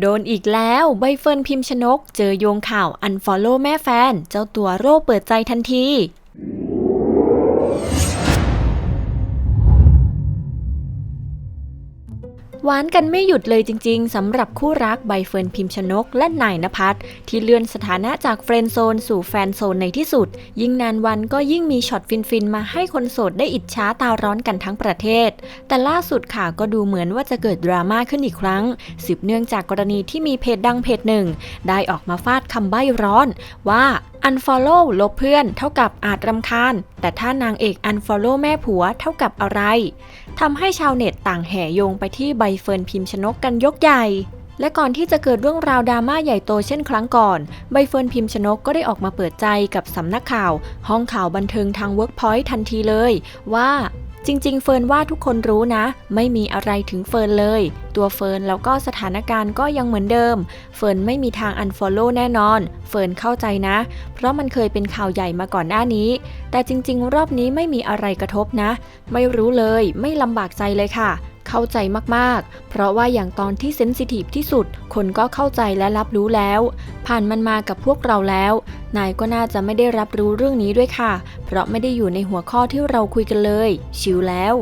โดนอีกแล้วใบเฟิร์นพิมพ์ชนก เจอโยงข่าวอันฟอลโล่แม่แฟน เจ้าตัวโร่เปิดใจทันที หวานกันไม่หยุดเลยจริงๆสำหรับคู่รักใบเฟิร์นพิมพ์ชนกและนายนภัสที่เลื่อนสถานะจากเฟรนด์โซนสู่แฟนโซนในที่สุด ยิ่งนานวันก็ยิ่งมีช็อตฟินๆ มาให้คนโสดได้อิจฉาตาร้อนกันทั้งประเทศ แต่ล่าสุดค่ะก็ดูเหมือนว่าจะเกิดดราม่าขึ้นอีกครั้ง สืบเนื่องจากกรณีที่มีเพจดังเพจหนึ่ง ได้ออกมาฟาดคำใบ้ร้อนว่า unfollow ลบเพื่อนเท่ากับอาจรำคาญ แต่ถ้านางเอก unfollow แม่ผัวเท่ากับอะไรทำให้ชาวเน็ตต่างแห่โยงไปที่ใบเฟิร์นพิมพ์ชนกกันยกใหญ่และก่อนที่จะเกิดเรื่องราวดราม่าใหญ่โตเช่นครั้งก่อน ใบเฟิร์นพิมพ์ชนกก็ได้ออกมาเปิดใจกับสำนักข่าว ห้องข่าวบันเทิงทาง Workpoint ทันทีเลย ว่า จริง ๆ เฟิร์นว่าทุกคนรู้นะ ไม่มีอะไรถึงเฟิร์นเลย ตัวเฟิร์นแล้วก็สถานการณ์ก็ยังเหมือนเดิม เฟิร์นไม่มีทาง unfollow แน่นอน เฟิร์นเข้าใจนะ เพราะมันเคยเป็นข่าวใหญ่มาก่อนหน้านี้ แต่จริง ๆ รอบนี้ไม่มีอะไรกระทบนะ ไม่รู้เลย ไม่ลำบากใจเลยค่ะเข้าใจมากๆ เพราะว่าอย่างตอนที่เซนซิทีฟที่สุด คนก็เข้าใจและรับรู้แล้ว ผ่านมันมากับพวกเราแล้ว นายก็น่าจะไม่ได้รับรู้เรื่องนี้ด้วยค่ะ เพราะไม่ได้อยู่ในหัวข้อที่เราคุยกันเลย ชิวแล้ว